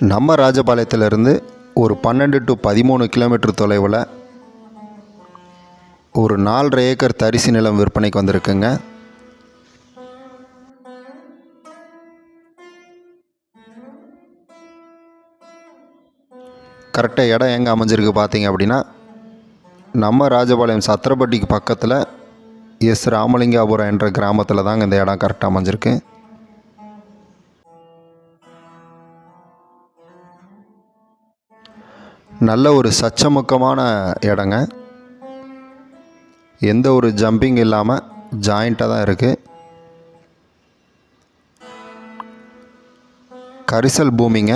நம்ம ராஜபாளையத்திலிருந்து ஒரு பன்னெண்டு டு பதிமூணு கிலோமீட்டர் தொலைவில் ஒரு நாலரை ஏக்கர் தரிசு நிலம் விற்பனைக்கு வந்திருக்குங்க. கரெக்டாக இடம் எங்கே அமைஞ்சிருக்கு பார்த்தீங்க அப்படின்னா நம்ம ராஜபாளையம் சத்திரப்பட்டிக்கு பக்கத்தில் எஸ். ராமலிங்காபுரம் என்ற கிராமத்தில் தாங்க இந்த இடம் கரெக்டாக அமைஞ்சிருக்கு. நல்ல ஒரு சச்சமுக்கமான இடங்க. எந்த ஒரு ஜம்பிங் இல்லாமல் ஜாயிண்ட்டாக தான் இருக்குது கரிசல் பூமிங்க.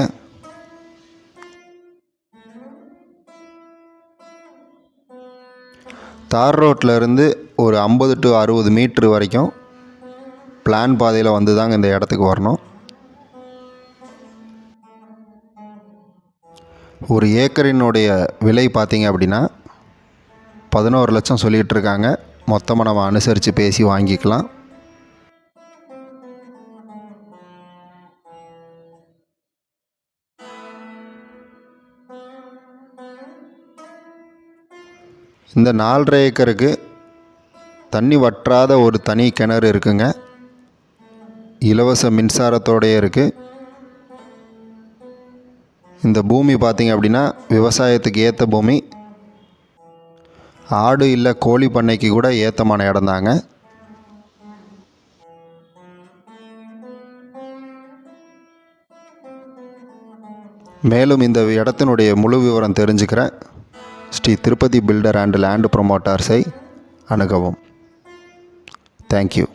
தார் ரோட்டில் இருந்து ஒரு ஐம்பது டு அறுபது மீட்ரு வரைக்கும் பிளான் பாதையில் வந்து தாங்க இந்த இடத்துக்கு வரணும். ஒரு ஏக்கரினுடைய விலை பார்த்தீங்க அப்படின்னா பதினோரு லட்சம் சொல்லிகிட்டு இருக்காங்க மொத்தமாக நம்ம அனுசரித்து பேசி வாங்கிக்கலாம். இந்த நாலரை ஏக்கருக்கு தண்ணி வற்றாத ஒரு தனி கிணறு இருக்குங்க. இலவச மின்சாரத்தோடயே இருக்குது இந்த பூமி பார்த்திங்க அப்படின்னா விவசாயத்துக்கு ஏற்ற பூமி. ஆடு இல்லை கோழி பண்ணைக்கு கூட ஏத்தமான இடம்தாங்க மேலும் இந்த இடத்தினுடைய முழு விவரம் தெரிஞ்சுக்கிற Shri Tirupati builder and land ப்ரொமோட்டார்ஸை அணுகவும். Thank you